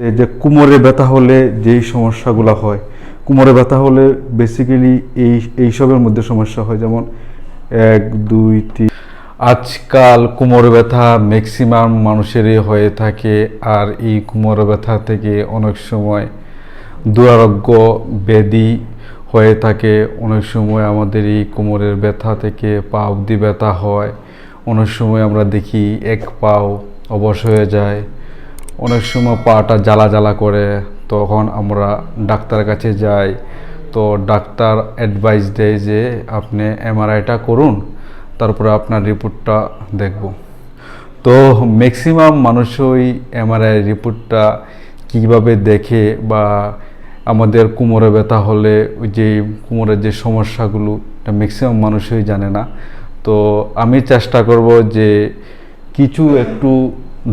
যে কোমরে ব্যথা হলে যেই সমস্যাগুলো হয়, কোমরে ব্যথা হলে বেসিক্যালি এই এইসবের মধ্যে সমস্যা হয়। যেমন এক, দুই, তিন। আজকাল কোমরে ব্যথা ম্যাক্সিমাম মানুষেরই হয়ে থাকে আর এই কোমরে ব্যথা থেকে অনেক সময় দুরারোগ্য ব্যাধি হয়ে থাকে। অনেক সময় আমাদের এই কোমরের ব্যথা থেকে পা অবধি ব্যথা হয়। অনেক সময় আমরা দেখি এক পাও অবশ হয়ে যায়। অনেক সময় পাটা জ্বালা জ্বালা করে, তখন আমরা ডাক্তারের কাছে যাই। তো ডাক্তার অ্যাডভাইস দেয় যে, আপনি এমআরআইটা করুন, তারপরে আপনার রিপোর্টটা দেখব। তো ম্যাক্সিমাম মানুষই এমআরআই রিপোর্টটা কীভাবে দেখে বা আমাদের কোমরে ব্যথা হলে ওই যে কোমরের যে সমস্যাগুলো, এটা ম্যাক্সিমাম মানুষই জানে না। তো আমি চেষ্টা করব যে কিছু একটু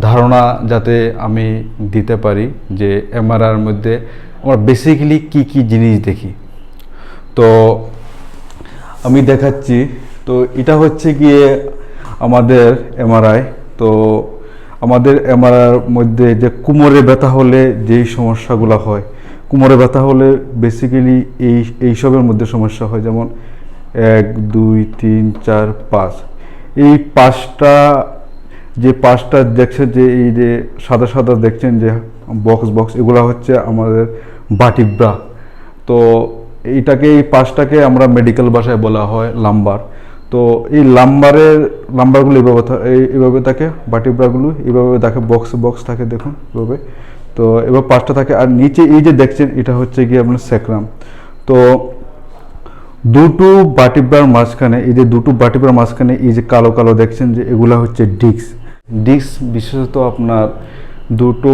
ধারণা যাতে আমি দিতে পারি যে এমআরআর মধ্যে আমরা বেসিক্যালি কি কি জিনিস দেখি। তো আমি দেখাচ্ছি, তো এটা হচ্ছে গিয়ে আমাদের এমআরআই। তো আমাদের এমআরআর মধ্যে যে কোমরে ব্যথা হলে যেই সমস্যাগুলো হয়, কোমরে ব্যথা হলে বেসিক্যালি এই, এইসবের মধ্যে সমস্যা হয়। যেমন এক, দুই, তিন, চার, পাঁচ। এই পাঁচটা যে পাঁচটা দেখছেন, যে এই যে সাদা সাদা দেখছেন, যে বক্স বক্স এগুলো হচ্ছে আমাদের বাটিব্রা তো এইটাকে, এই পাঁচটাকে আমরা মেডিকেল ভাষায় বলা হয় লাম্বার তো এই লাম্বারের লাম্বারগুলো এইভাবে এই- এইভাবে থাকে বাটিব্রাগুলো এইভাবে থাকে বক্স বক্স থাকে, দেখুন এভাবে। তো এবার পাঁচটা থাকে, আর নিচে এই যে দেখছেন, এটা হচ্ছে গিয়ে আপনার স্যাক্রাম তো দুটো বাটিব্রার মাঝখানে, এই যে দুটো বাটিব্রার মাঝখানে, এই যে কালো কালো দেখছেন, যে এগুলা হচ্ছে ডিস্ক। ডিস্ক বিশেষত আপনার দুটো,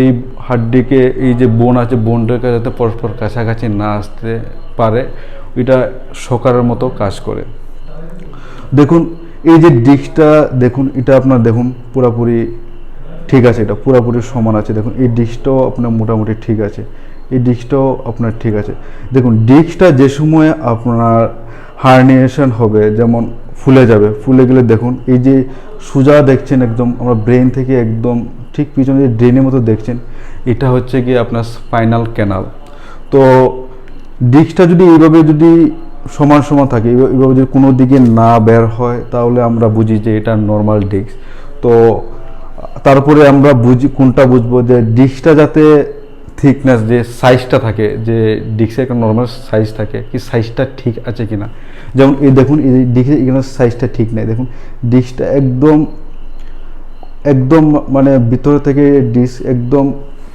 এই হাড্ডিকে, এই যে বোন আছে বোনটাকে যাতে পরস্পর কাছাকাছি না আসতে পারে ওইটা সকারের মতো কাজ করে। দেখুন, এই যে ডিস্কটা দেখুন, এটা আপনার, দেখুন, পুরাপুরি ঠিক আছে, এটা পুরোপুরি সমান আছে। দেখুন, এই ডিস্কটাও আপনার মোটামুটি ঠিক আছে। এই ডিস্কটাও আপনার ঠিক আছে। দেখুন ডিস্কটা যে সময় আপনার হার্নিয়েশন হবে, যেমন ফুলে যাবে। ফুলে গেলে দেখুন, এই যে সোজা দেখছেন একদম, আমরা ব্রেন থেকে একদম ঠিক পিছনে যে ড্রেনের মতো দেখছেন, এটা হচ্ছে কি আপনার স্পাইনাল ক্যানাল। তো ডিস্কটা যদি এইভাবে যদি সমান সমান থাকে এইভাবে যদি কোনো দিকে না বের হয়, তাহলে আমরা বুঝি যে এটা নর্মাল ডিস্ক। তো তারপরে আমরা বুঝি, কোনটা বুঝব যে ডিস্কটা যাতে থিকনেস যে সাইজটা থাকে, যে ডিস্কের একটা নর্মাল সাইজ থাকে, কি সাইজটা ঠিক আছে কি না যেমন এই দেখুন, এই ডিস্কের এখানে সাইজটা ঠিক নেই। দেখুন ডিস্কটা একদম একদম মানে ভিতর থেকে ডিস্ক একদম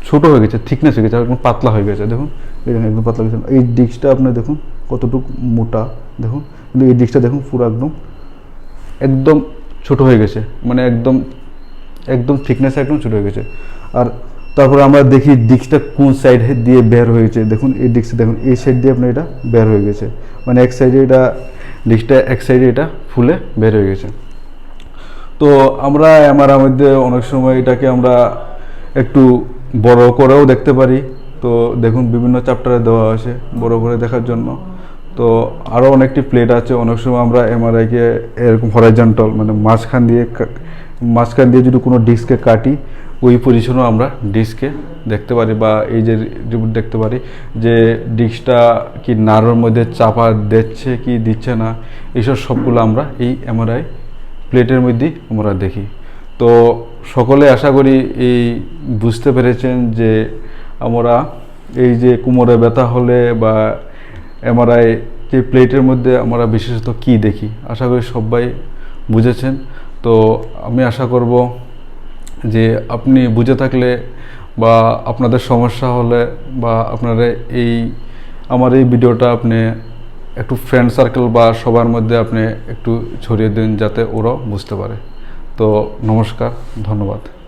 ছোট হয়ে গেছে থিকনেস হয়ে গেছে একদম পাতলা হয়ে গেছে। দেখুন, এই দেখুন, একদম পাতলা হয়ে গেছে। এই ডিস্কটা আপনার দেখুন কতটুকু মোটা, দেখুন। কিন্তু এই ডিস্কটা দেখুন পুরো একদম একদম ছোট হয়ে গেছে। মানে একদম একদম থিকনেস একদম ছোট হয়ে গেছে। আর তারপরে আমরা দেখি ডিস্কটা কোন সাইড দিয়ে বের হয়েছে। দেখুন, এই ডিস্কটা, দেখুন, এই সাইড দিয়ে আপনার এটা বের হয়ে গেছে। মানে এক সাইডে এটা, ডিস্কটা এক সাইডে এটা ফুলে বের হয়ে গেছে। তো আমরা আমার মধ্যে অনেক সময় এটাকে আমরা একটু বড় করেও দেখতে পারি। তো দেখুন, বিভিন্ন চ্যাপ্টারে দেওয়া আছে বড় করে দেখার জন্য। তো আরও অনেকটি প্লেট আছে। অনেক সময় আমরা এমআরআইকে এরকম হরাইজন্টাল মানে মাঝখান দিয়ে মাঝখান দিয়ে যদি কোনো ডিস্ককে কাটি, ওই পজিশনেও আমরা ডিস্ককে দেখতে পারি বা এই যে রিপোর্ট দেখতে পারি যে ডিস্কটা কি নারোর মধ্যে চাপা দিচ্ছে কি দিচ্ছে না, এইসব সবগুলো আমরা এই এমআরআই প্লেটের মধ্যেই আমরা দেখি। তো সকলে আশা করি এই বুঝতে পেরেছেন যে আমরা এই যে কোমরে ব্যথা হলে বা এমআরআই যে প্লেটের মধ্যে আমরা বিশেষত কি দেখি? আশা করি সবাই বুঝেছেন। তো আমি আশা করব যে আপনি বুঝে থাকলে বা আপনাদের সমস্যা হলে বা আপনারা এই, আমার এই ভিডিওটা আপনি একটু ফ্রেন্ড সার্কেল বা সবার মধ্যে আপনি একটু ছড়িয়ে দিন যাতে ওরাও বুঝতে পারে। তো নমস্কার, ধন্যবাদ।